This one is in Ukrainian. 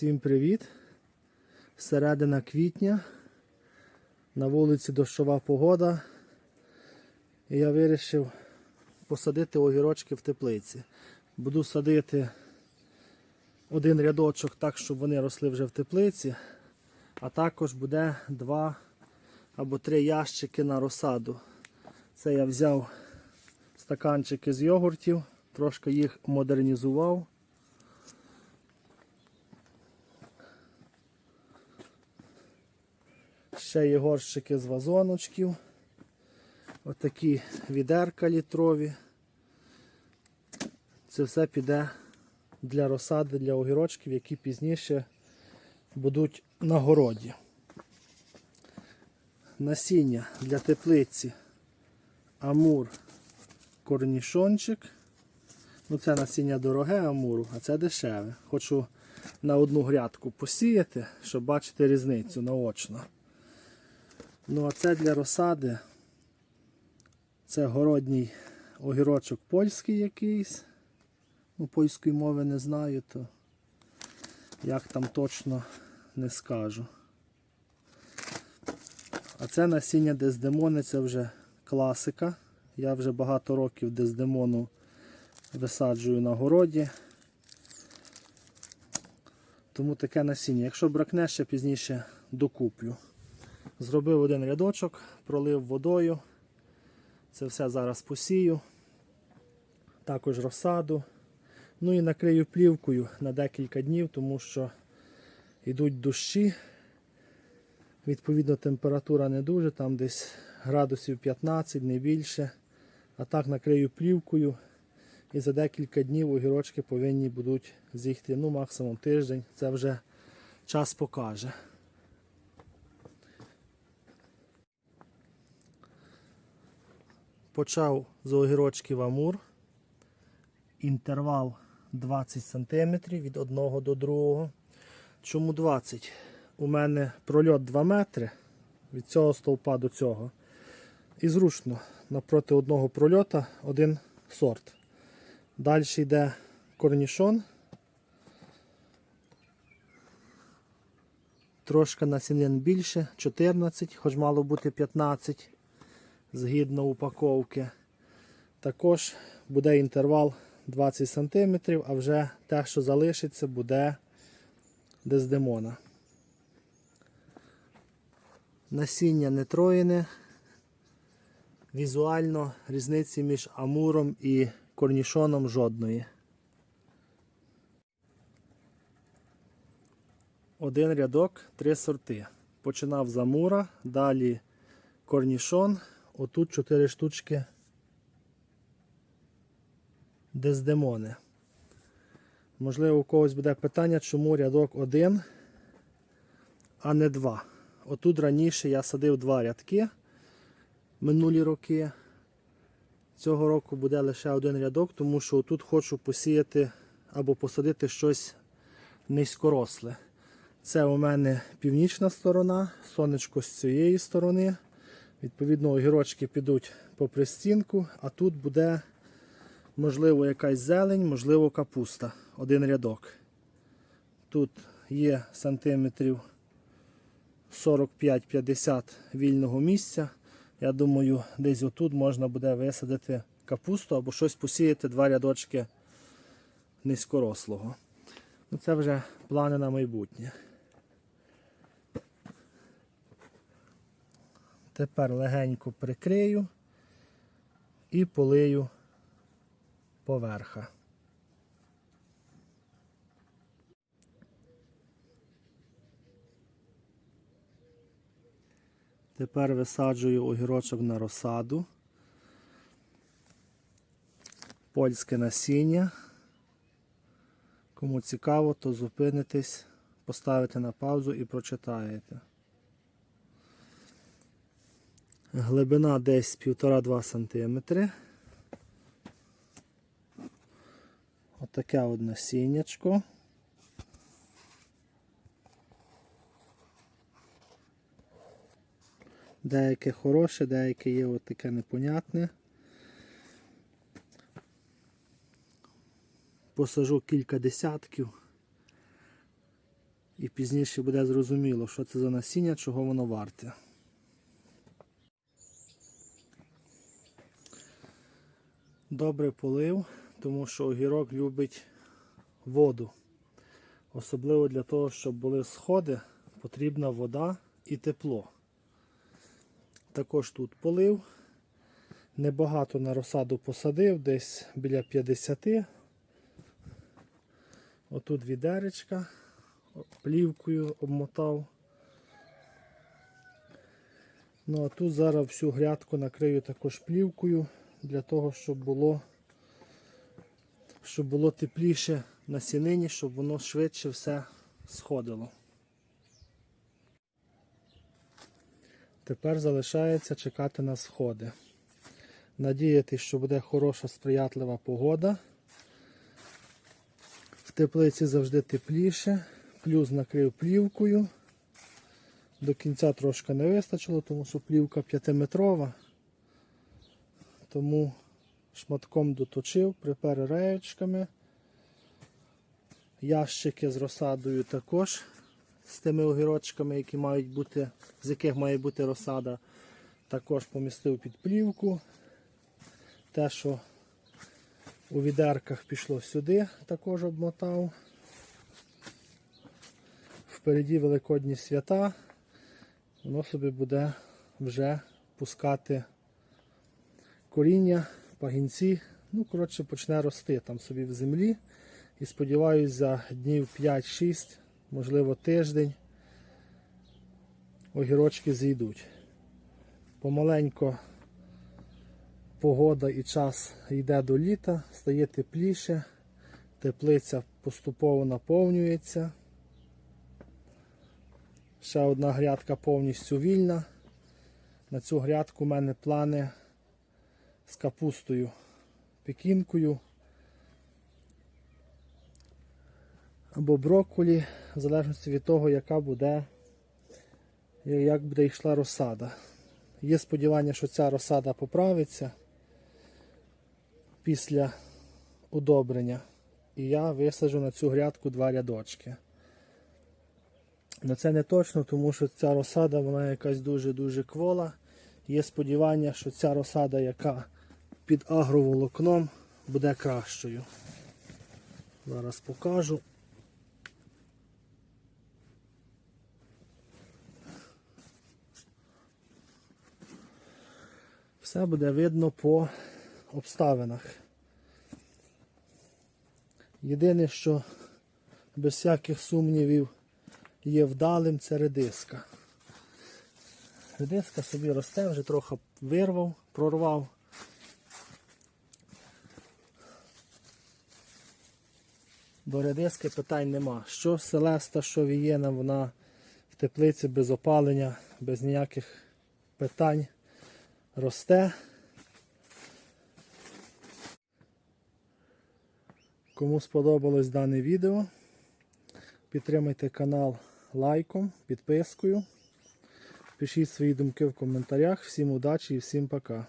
Всім привіт! Середина квітня. На вулиці дощова погода. І я вирішив посадити огірочки в теплиці. Буду садити один рядочок так, щоб вони росли вже в теплиці. А також буде два або три ящики на розсаду. Це я взяв стаканчики з йогуртів, трошки їх модернізував. Ще є горщики з вазоночків. Отакі відерка літрові. Це все піде для розсади, для огірочків, які пізніше будуть на городі. Насіння для теплиці амур корнішончик. Ну, це насіння дороге амуру, а це дешеве. Хочу на одну грядку посіяти, щоб бачити різницю наочно. Ну, а це для розсади. Це городній огірочок польський якийсь. Ну, польської мови не знаю, то як там точно не скажу. А це насіння дездемони, це вже класика. Я вже багато років дездемону висаджую на городі. Тому таке насіння. Якщо бракне, ще пізніше докуплю. Зробив один рядочок, пролив водою. Це все зараз посію. Також розсаду. Ну і накрию плівкою на декілька днів, тому що йдуть дощі. Відповідно, температура не дуже, там десь градусів 15, не більше. А так накрию плівкою. І за декілька днів огірочки повинні будуть з'їхати, ну максимум тиждень. Це вже час покаже. Почав з огірочків амур. Інтервал 20 см від одного до другого. Чому 20? У мене прольот 2 метри від цього стовпа до цього. І зручно напроти одного прольота один сорт. Далі йде корнішон. Трошки насінин більше, 14, хоч мало бути 15 згідно упаковки. Також буде інтервал 20 см, а вже те, що залишиться, буде дездемона. Насіння не троєне. Візуально різниці між амуром і корнішоном жодної. Один рядок, три сорти. Починав з амура, далі корнішон, отут 4 штучки дездемони. Можливо, у когось буде питання, чому рядок один, а не два. Отут раніше я садив два рядки минулі роки. Цього року буде лише один рядок, тому що тут хочу посіяти або посадити щось низькоросле. Це у мене північна сторона, сонечко з цієї сторони. Відповідно, огірочки підуть по пристінку, а тут буде, можливо, якась зелень, можливо, капуста. Один рядок. Тут є сантиметрів 45-50 вільного місця. Я думаю, десь отут можна буде висадити капусту або щось посіяти два рядочки низькорослого. Ну, Це вже плани на майбутнє. Тепер легенько прикрию і полию поверха. Тепер висаджую огірочок на розсаду. Польське насіння. Кому цікаво, то зупинитесь, поставите на паузу і прочитаєте. Глибина десь 1,5-2 см. Отаке от насіннячко. Деяке хороше, деяке є от таке непонятне. Посажу кілька десятків. І пізніше буде зрозуміло, що це за насіння, чого воно варте. Добре полив, тому що огірок любить воду. Особливо для того, щоб були сходи, потрібна вода і тепло. Також тут полив. Небагато на розсаду посадив, десь біля 50. Отут відеречка, плівкою обмотав. Ну а тут зараз всю грядку накрию також плівкою для того, щоб було, щоб було тепліше на сінині, щоб воно швидше все сходило. Тепер залишається чекати на сходи. Надіятися, що буде хороша сприятлива погода. В теплиці завжди тепліше, плюс накрив плівкою. До кінця трошки не вистачило, тому що плівка 5-метрова. Тому шматком доточив, припер реєчками. Ящики з розсадою також з тими огірочками, які мають бути, з яких має бути розсада, також помістив під плівку. Те, що у відерках пішло сюди, також обмотав. Впереді великодні свята, воно собі буде вже пускати коріння, пагінці. Ну, коротше, почне рости там собі в землі. І сподіваюся, за днів 5-6, можливо, тиждень огірочки зійдуть. Помаленько погода і час йде до літа, стає тепліше, теплиця поступово наповнюється. Ще одна грядка повністю вільна. На цю грядку в мене плани з капустою, пекінкою або брокколі, в залежності від того, яка буде, як буде йшла розсада. Є сподівання, що ця розсада поправиться після удобрення. І я висаджу на цю грядку два рядочки. На це не точно, тому що ця розсада вона якась дуже-дуже квола. Є сподівання, що ця розсада, яка під агроволокном, буде кращою. Зараз покажу. Все буде видно по обставинах. Єдине, що без всяких сумнівів є вдалим, це редиска. Редиска собі росте, вже трохи вирвав, прорвав. До редиски питань нема. Що Селеста, що Вієна, вона в теплиці без опалення, без ніяких питань росте. Кому сподобалось дане відео, підтримайте канал лайком, підпискою. Пишіть свої думки в коментарях. Всім удачі і всім пока.